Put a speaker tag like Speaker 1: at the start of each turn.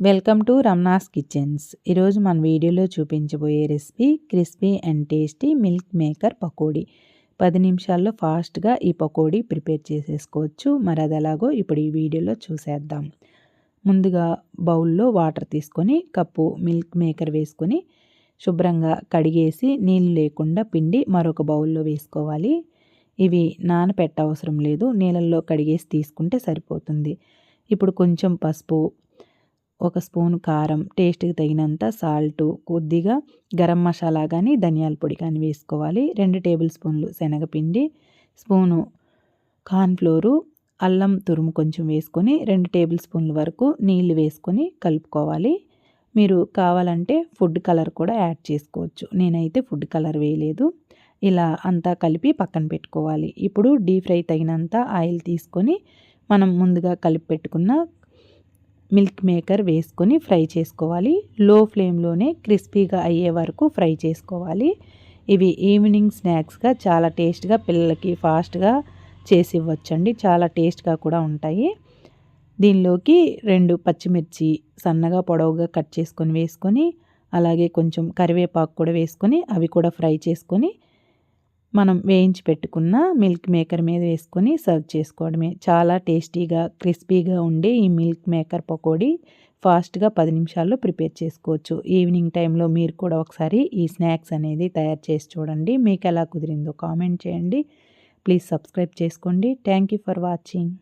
Speaker 1: Welcome to Ramana's kitchens. ఈరోజు మన వీడియోలో చూపించబోయే recipe crispy and tasty milk maker pakodi. పది నిమిషాల్లో ఫాస్ట్గా ఈ పకోడీ ప్రిపేర్ చేసేసుకోవచ్చు. మరి అది ఎలాగో ఇప్పుడు ఈ వీడియోలో చూసేద్దాం. ముందుగా బౌల్లో వాటర్ తీసుకొని కప్పు మిల్క్ మేకర్ వేసుకొని శుభ్రంగా కడిగేసి నీళ్ళు లేకుండా పిండి మరొక బౌల్లో వేసుకోవాలి. ఇవి నానపెట్ట అవసరం లేదు. నీళ్ళల్లో కడిగేసి తీసుకుంటే సరిపోతుంది. ఇప్పుడు కొంచెం పసుపు ఒక స్పూన్ కారం టేస్ట్కి తగినంత సాల్ట్ కొద్దిగా గరం మసాలా కానీ ధనియాల పొడి కానీ వేసుకోవాలి. రెండు టేబుల్ స్పూన్లు శనగపిండి స్పూను కార్న్ఫ్లోరు అల్లం తురుము కొంచెం వేసుకొని రెండు టేబుల్ స్పూన్ల వరకు నీళ్ళు వేసుకొని కలుపుకోవాలి. మీరు కావాలంటే ఫుడ్ కలర్ కూడా యాడ్ చేసుకోవచ్చు. నేనైతే ఫుడ్ కలర్ వేయలేదు. ఇలా అంతా కలిపి పక్కన పెట్టుకోవాలి. ఇప్పుడు డీప్ ఫ్రై తగినంత ఆయిల్ తీసుకొని మనం ముందుగా కలిపి పెట్టుకున్న మిల్క్ మేకర్ వేసుకొని ఫ్రై చేసుకోవాలి. లో ఫ్లేమ్లోనే క్రిస్పీగా అయ్యే వరకు ఫ్రై చేసుకోవాలి. ఇవి ఈవినింగ్ స్నాక్స్గా చాలా టేస్ట్గా పిల్లలకి ఫాస్ట్గా చేసి ఇవ్వచ్చండి. చాలా టేస్ట్గా కూడా ఉంటాయి. దీనిలోకి రెండు పచ్చిమిర్చి సన్నగా పొడవుగా కట్ చేసుకొని వేసుకొని అలాగే కొంచెం కరివేపాకు కూడా వేసుకొని అవి కూడా ఫ్రై చేసుకొని మనం వేయించి పెట్టుకున్న మిల్క్ మేకర్ మీద వేసుకొని సర్వ్ చేసుకోవడమే. చాలా టేస్టీగా క్రిస్పీగా ఉండే ఈ మిల్క్ మేకర్ పకోడీ ఫాస్ట్గా పది నిమిషాల్లో ప్రిపేర్ చేసుకోవచ్చు. ఈవినింగ్ టైంలో మీరు కూడా ఒకసారి ఈ స్నాక్స్ అనేది తయారు చేసి చూడండి. మీకు ఎలా కుదిరిందో కామెంట్ చేయండి. ప్లీజ్ సబ్స్క్రైబ్ చేసుకోండి. Thank you for watching.